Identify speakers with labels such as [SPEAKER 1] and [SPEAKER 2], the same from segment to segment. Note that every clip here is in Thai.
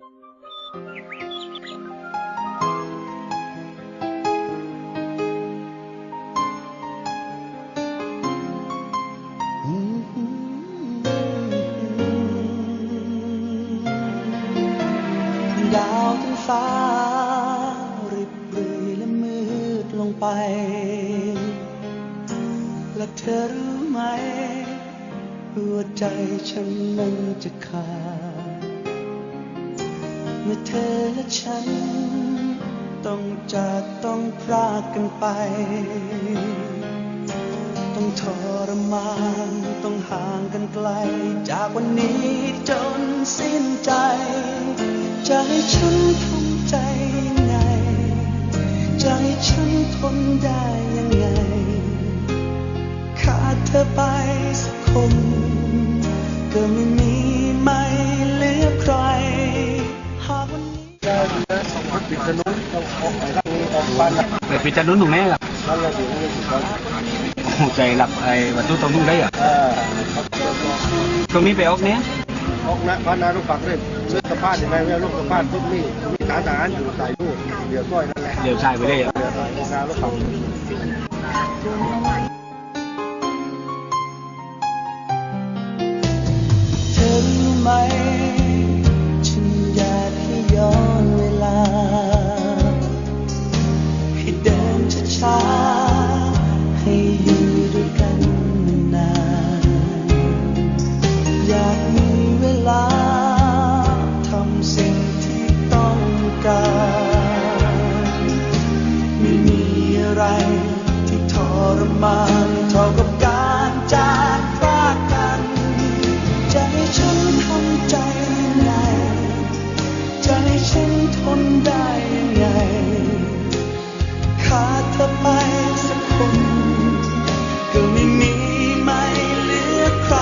[SPEAKER 1] ดาวทั้งฟ้า ริบรี่และมืดลงไป และเธอรู้ไหมหัวใจฉันมันจะขาด เมื่อเธอและฉัน ต้องจากต้องพรากกันไป ต้องทรมานต้องห่างกันไกล จากวันนี้จนสิ้นใจ จะให้ฉันทำใจยังไง จะให้ฉันทนได้ยังไง ขาดเธอไปสักคน
[SPEAKER 2] ปิดถนนต้องออกไปทางนี้ออกบ้านนะ
[SPEAKER 3] ไปปิดถนนตรงไหนล่ะ
[SPEAKER 2] นั่นแหละถึงจะถึงก่อน
[SPEAKER 3] โอ้ใจหลับไอ้ประตูตรงนู้นได้อ
[SPEAKER 2] เออครับ
[SPEAKER 3] ตรงนี้ไปออกเนี้ย
[SPEAKER 2] ออกนะบ้านนาลูกฝักเลยเลือกสะพานยังไงเลือกลูกสะพานปุ๊บนี่มีฐานทหารอยู่ใส่ลูกเดี๋ยวก้อยนั่นแหละ
[SPEAKER 3] เดี๋ยวชายไปได้อ
[SPEAKER 2] เดี๋ยวออกนาลูกฝัก
[SPEAKER 1] รมานเท่ากับการจากพรากกัน จะให้ฉันทำใจยังไง จะให้ฉันทนได้ยังไง ขาดเธอไปสักคนก็ไม่มีไม่เหลือใคร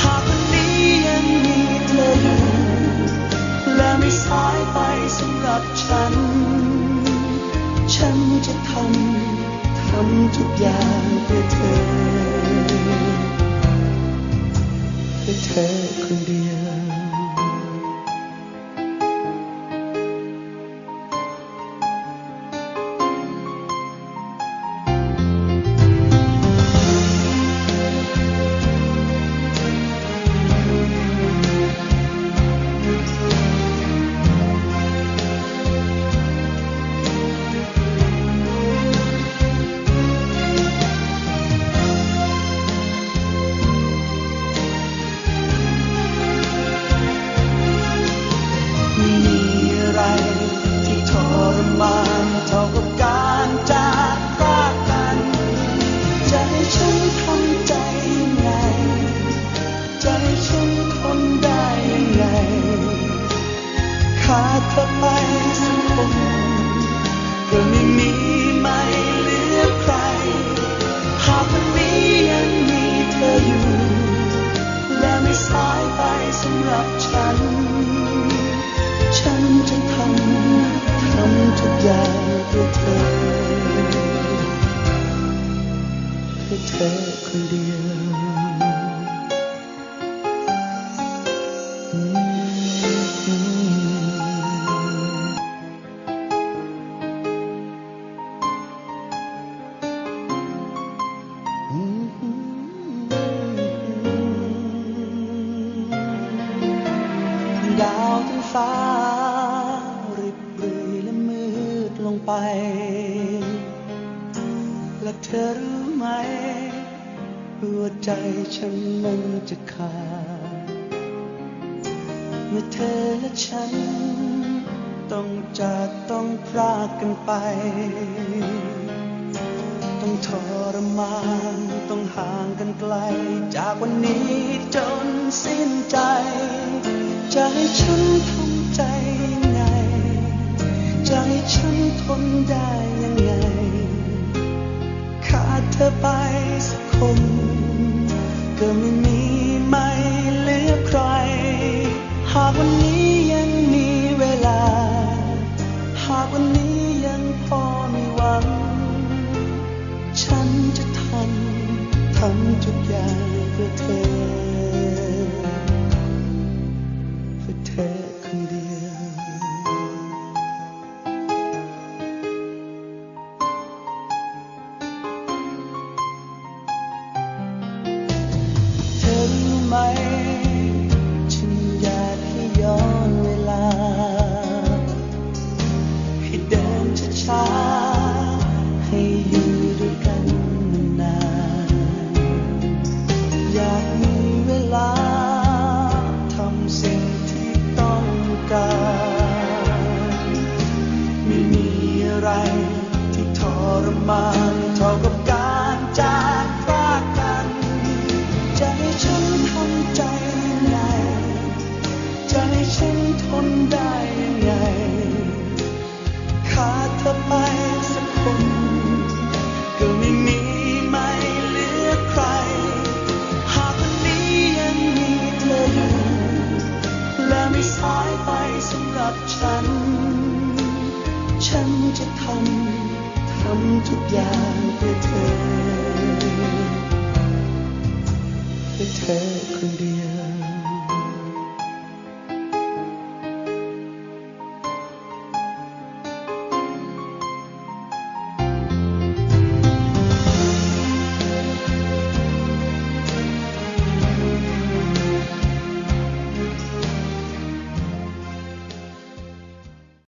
[SPEAKER 1] หากวันนี้ยังมีเธออยู่ และไม่สายไปสำหรับฉัน ฉันจะทำำทุกอย่างเพื่อเธอเพื่อเธอคนเดียว ขาดเธอไปสักคนก็ไม่มีไม่เหลือใคร หากวันนี้ยังมีเธออยู่ และไม่สายไปสำหรับฉัน ฉันจะทำทำทุกอย่างเพื่อเธอเพื่อเธอคนเดียว และเธอรู้ไหมหัวใจฉันมันจะขาดเมื่อเธอและฉัน ต้องจากต้องพรากกันไป ต้องทรมานต้องห่างกันไกล จากวันนี้จนสิ้นใจ จะให้ฉันทำใจยังไงจ ฉันทนได้ยังไง ขาดเธอไปสักคน ก็ไม่มีไม่เหลือใคร หากวันนี้ยังมีเวลา หากวันนี้ยังพอมีหวัง ฉันจะทำทำทุกอย่างเพื่อเธอ ช้า ให้อยู่ด้วยกันนาน อยากมีเวลาทำสิ่งที่ต้องการ ไม่มีอะไรที่ทรมานเท่ากับการจากพากกันจะให้ฉันทำใจยังไงจะให้ฉันทนได้ับฉัน ฉันจะทำ ทำทุกอย่างเพื่อเธอ